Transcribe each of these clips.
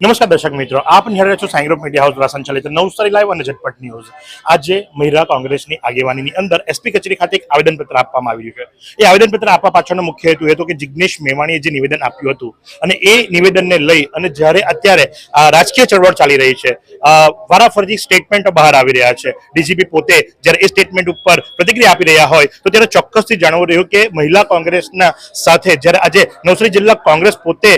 નમસ્કાર દર્શક મિત્રો, આપ નિહાળી છો સાંઈ ગ્રુપ મીડિયા હાઉસ દ્વારા સંચાલિત નવસારી લાઈવ અને ઝટપટ ન્યૂઝ. આજે મહિલા કોંગ્રેસની આગેવાનીની અંદર એસપી કચેરી ખાતે એક આવેદનપત્ર આપવામાં આવ્યું છે. એ આવેદનપત્ર આપવા પાછળનો મુખ્ય હેતુ હતો કે જિગ્નેશ મેવાણીએ જે નિવેદન આપ્યું હતું અને એ નિવેદનને લઈ અને જ્યારે અત્યારે રાજકીય ચળવળ ચાલી રહી છે વારાફરતી સ્ટેટમેન્ટો બહાર આવી રહ્યા છે. ડીજીપી પોતે જ્યારે એ સ્ટેટમેન્ટ ઉપર પ્રતિક્રિયા આપી રહ્યા હોય તો ત્યારે ચોક્કસથી જાણવું રહ્યું કે મહિલા કોંગ્રેસના સાથે જ્યારે આજે નવસારી જિલ્લા કોંગ્રેસ પોતે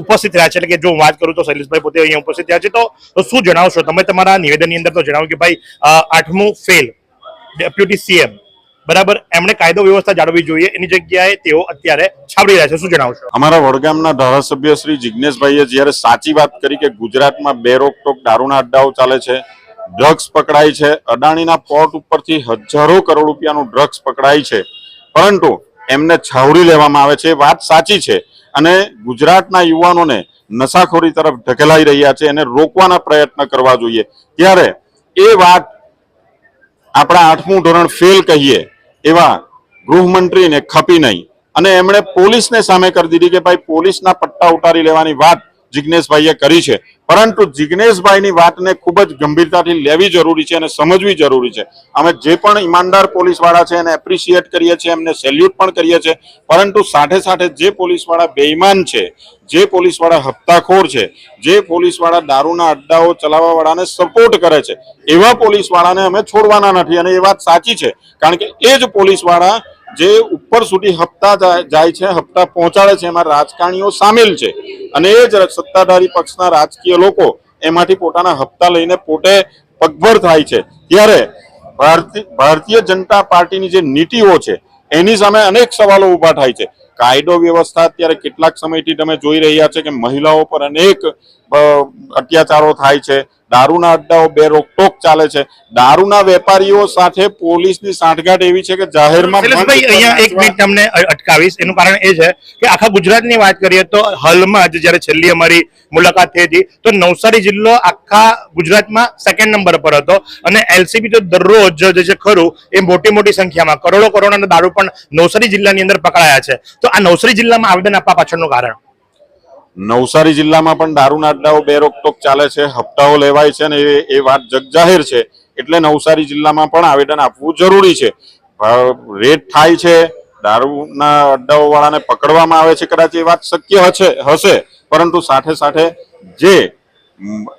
ઉપસ્થિત રહ્યા છે. એટલે કે જો વાત કરું તો શૈલેષભાઈ પોતે અહીંયા ઉપસ્થિત થયા છે. તો શું જણાવશો? તમે તમારા નિવેદનની અંદર તો જણાવ્યું કે ભાઈ આઠમું ફેલ, ડેપ્યુટી સીએમ. બરાબર? એમણે કાયદો વ્યવસ્થા જાળવવી જોઈએ. એની જગ્યાએ તેઓ અત્યારે છાપડી રહ્યા છે. શું જણાવશો? અમારા વડગામના ધારાસભ્ય શ્રી જિજ્ઞેશભાઈએ જ્યારે સાચી વાત કરી કે ગુજરાતમાં બે રોકટોક દારૂના અડ્ડાઓ ચાલે છે, ડ્રગ્સ પકડાય છે, અદાણીના પોર્ટ ઉપરથી હજારો કરોડ રૂપિયાનું ડ્રગ્સ પકડાય છે. પરંતુ એમને છાવરી લેવામાં આવે છે વાત સાચી છે. અને ગુજરાતના યુવાનોને નશાખોરી તરફ ઢકેલાઈ રહ્યા છે એને રોકવાના પ્રયત્ન કરવા જોઈએ. ત્યારે એ વાત આપણા આઠમું ધોરણ ફેલ કહીએ એવા ગૃહમંત્રીને ખપી નહીં. અને એમણે પોલીસને સામે કરી દીધી કે ભાઈ પોલીસના પટ્ટા ઉતારી લેવાની વાત જિજ્ઞેશભાઈએ કરી છે. પરંતુ જિજ્ઞેશભાઈની વાતને ખૂબ જ ગંભીરતાથી લેવી જરૂરી છે અને સમજવી જરૂરી છે. અમે જે પણ ઈમાનદાર પોલીસવાળા છે એને એપ્રિશિએટ કરીએ છીએ, એમને સેલ્યુટ પણ કરીએ છીએ. પરંતુ સાથે સાથે જે પોલીસવાળા બેઈમાન છે, જે પોલીસવાળા હપ્તાખોર છે, જે પોલીસવાળા દારૂના અડ્ડાઓ ચલાવવાવાળાને સપોર્ટ કરે છે, એવા પોલીસવાળાને અમે છોડવાના નથી. અને એ વાત સાચી છે. કારણ કે એ જ પોલીસવાળા જે ઉપર સુધી હપ્તા જાય છે, હપ્તા પહોંચાડે છે, એમાં રાજકારણીઓ સામેલ છે. અને એ જ સત્તાધારી પક્ષના રાજકીય લોકો એમાંથી પોતાના હપ્તા લઈને પોતે પગભર થાય છે. ત્યારે ભારતી- ભારતીય જનતા પાર્ટીની જે નીતિઓ છે, એની સામે અનેક સવાલો ઊભા થાય છે. કાયદો વ્યવસ્થા અત્યારે કેટલાક સમયથી તમે જોઈ રહ્યા છે કે મહિલાઓ પર અનેક અત્યાચારો થાય છે. દારૂના અડ્ડાઓ બે રોકટોક ચાલે છે. દારૂના વેપારીઓ સાથે પોલીસની સાંઠગાંઠ એવી છે કે જાહેરમાં અહીંયા એક મિનિટ તમને અટકાવીશ. એનું કારણ એ છે કે આખા ગુજરાતની વાત કરીએ તો હાલમાં જ જ્યારે છેલ્લી અમારી મુલાકાત થઈ હતી તો નવસારી જિલ્લો આખા ગુજરાતમાં સેકન્ડ નંબર પર હતો. અને એલસીબી તો દરરોજ જે છે ખરું એ મોટી મોટી સંખ્યામાં કરોડો કરોડોના દારૂ પણ નવસારી જિલ્લાની અંદર પકડાયા છે. તો આ નવસારી જિલ્લામાં આવેદન આપવા પાછળનું કારણ? નવસારી જિલ્લામાં પણ દારૂના અડ્ડાઓ બે રોકટોક ચાલે છે, હપ્તાઓ લેવાય છે અને એ વાત જગજાહેર છે. એટલે નવસારી જિલ્લામાં પણ આવેદન આપવું જરૂરી છે. રેડ થાય છે, દારૂના અડ્ડાઓ વાળાને પકડવામાં આવે છે કદાચ એ વાત શક્ય હશે હશે. પરંતુ સાથે સાથે જે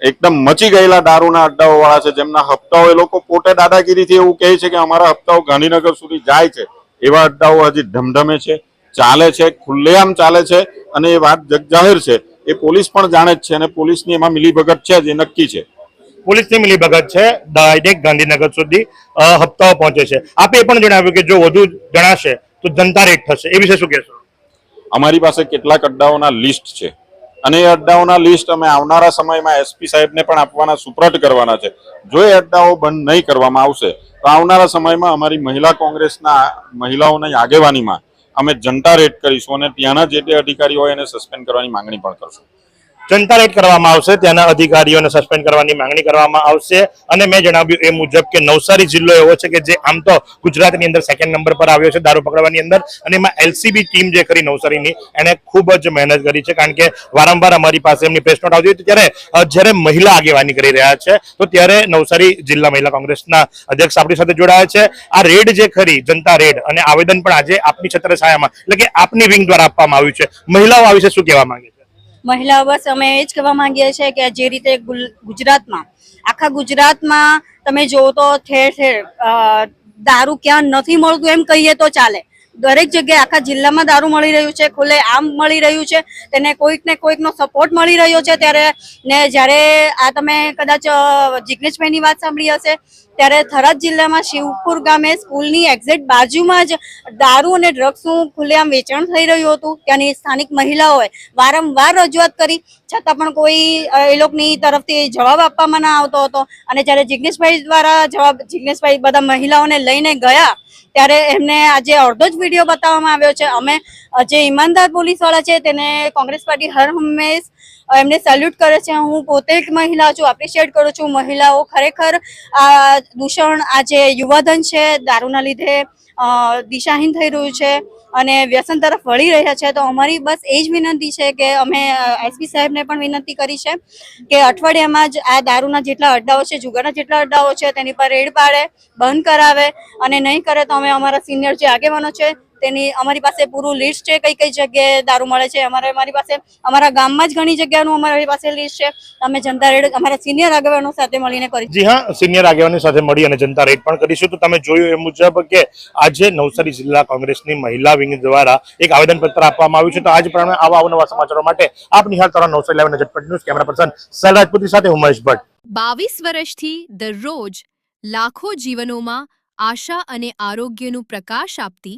એકદમ મચી ગયેલા દારૂના અડ્ડાઓ વાળા છે, જેમના હપ્તાઓ એ લોકો પોતે દાદાગીરીથી એવું કહે છે કે અમારા હપ્તાઓ ગાંધીનગર સુધી જાય છે. એવા અડ્ડાઓ હજી ધમધમે છે. ચાલે છે ખુલ્લેઆમ ચાલે છે અને એ વાત જગજાહેર છે. એ પોલીસ પણ જાણે જ છે અને પોલીસની એમાં મિલીભગત છે જે નક્કી છે. પોલીસની મિલીભગત છે ડાયરેક્ટ ગાંધીનગર સુધી હપ્તાઓ પહોંચે છે. આપે પણ જણાવ્યું કે જો વધુ જણાશે તો જનતા રેટ થશે. એ વિશે શું કહેશો? અમારી પાસે કેટલાક અડ્ડાઓના લિસ્ટ છે. અને એ અડ્ડાઓના લિસ્ટ અમે આવનારા સમયમાં એસપી સાહેબને પણ આપવાના સુપ્રત કરવાના છે. જો એ અડ્ડાઓ બંધ નહીં કરવામાં આવશે તો આવનારા સમયમાં અમારી મહિલા કોંગ્રેસના મહિલાઓની આગેવાનીમાં અમે જનતા રેડ કરીશું અને ત્યાંના જે તે અધિકારી હોય એને સસ્પેન્ડ કરવાની માંગણી પણ કરશું. જનતા રેડ કરવામાં આવશે, ત્યાંના અધિકારીઓને સસ્પેન્ડ કરવાની માંગણી કરવામાં આવશે. અને મેં જણાવ્યું એ મુજબ કે નવસારી જિલ્લો એવો છે કે જે આમ તો ગુજરાતની અંદર સેકન્ડ નંબર પર આવ્યો છે દારૂ પકડવાની અંદર. અને એમાં એલસીબી ટીમ જે ખરી નવસારીની એને ખૂબ જ મહેનત કરી છે. કારણ કે વારંવાર અમારી પાસે એમની પ્રેસ નોટ આવતી હતી ત્યારે જ્યારે મહિલા આગેવાની કરી રહ્યા છે, તો ત્યારે નવસારી જિલ્લા મહિલા કોંગ્રેસના અધ્યક્ષ આપણી સાથે જોડાયા છે. આ રેડ જે ખરી, જનતા રેડ, અને આવેદન પણ આજે આપની છત્ર છાયામાં એટલે કે આપની વિંગ દ્વારા આપવામાં આવ્યું છે. મહિલાઓ આ વિશે શું કહેવા માંગે છે? મહિલાઓ બસ અમે એ જ કહેવા માંગીએ છીએ કે જે રીતે ગુજરાતમાં, આખા ગુજરાતમાં તમે જોવો તો ઠેર ઠેર દારૂ ક્યાં નથી મળતું એમ કહીએ તો ચાલે. દરેક જગ્યાએ આખા જિલ્લામાં દારૂ મળી રહ્યું છે, ખુલ્લે આમ મળી રહ્યું છે, તેને કોઈક ને કોઈકનો સપોર્ટ મળી રહ્યો છે. ત્યારે ને જ્યારે આ તમે કદાચ જિગ્નેશભાઈની વાત સાંભળી હશે ત્યારે થરાદ જિલ્લામાં શિવપુર ગામે સ્કૂલની એક્ઝેક્ટ બાજુમાં જ દારૂ અને ડ્રગ્સનું ખુલ્લેઆમ વેચાણ થઈ રહ્યું હતું. ત્યાંની સ્થાનિક મહિલાઓએ વારંવાર રજૂઆત કરી. છતાં પણ કોઈ એ લોકોની તરફથી જવાબ આપવામાં ના આવતો હતો. અને જ્યારે જિગ્નેશભાઈ દ્વારા જવાબ, જિગ્નેશભાઈ બધા મહિલાઓને લઈને ગયા, ત્યારે એમને આજે અડધો જ વીડિયો બતાવવામાં આવ્યો છે. અમે જે ઈમાનદાર પોલીસવાળા છે, તેને કોંગ્રેસ પાર્ટી હર હંમેશ એમને સેલ્યુટ કરે છે. હું પોતે એક મહિલા છું એપ્રિશિએટ કરું છું. મહિલાઓ ખરેખર આ દૂષણ, આ જે યુવાધન છે, દારૂના લીધે દિશાહીન થઈ રહ્યું છે અને વ્યસન તરફ વળી રહ્યા છે. તો અમારી બસ એ જ વિનંતી છે કે અમે એસપી સાહેબને પણ વિનંતી કરી છે કે અઠવાડિયામાં જ આ દારૂના જેટલા અડ્ડાઓ છે, જુગારના જેટલા અડ્ડાઓ છે, તેની પર રેડ પાડે, બંધ કરાવે અને નહીં કરે તો અમે અમારા સિનિયર જે આગેવાનો છે તેની અમારી પાસે પૂરું લિસ્ટ છે કઈ કઈ જગ્યાએ દારૂ મળે છે અમારે અમારી પાસે અમારા ગામમાં જ ઘણી જગ્યાનું અમારી પાસે લિસ્ટ છે. અમે જનતા રેડ અમારા સિનિયર આગેવાનો સાથે મળીને કરી જી હા સિનિયર આગેવાની સાથે મળી અને જનતા રેડ પણ કરીશું. તો તમે જોયું એ મુજબ કે આજે નવસારી જિલ્લા કોંગ્રેસની મહિલા વિંગ દ્વારા એક આવેદનપત્ર આપવામાં આવ્યું છે. તો આજ પ્રમાણે આવા અવનવા સમાચારો માટે આપ નિહાળ તરા Navsari live Zatpat news camera person sir રાજપૂતી સાથે ઉમેશ ભટ્ટ. બાવીસ વર્ષથી દરરોજ લાખો જીવનોમાં આશા અને આરોગ્યનું પ્રકાશ આપતી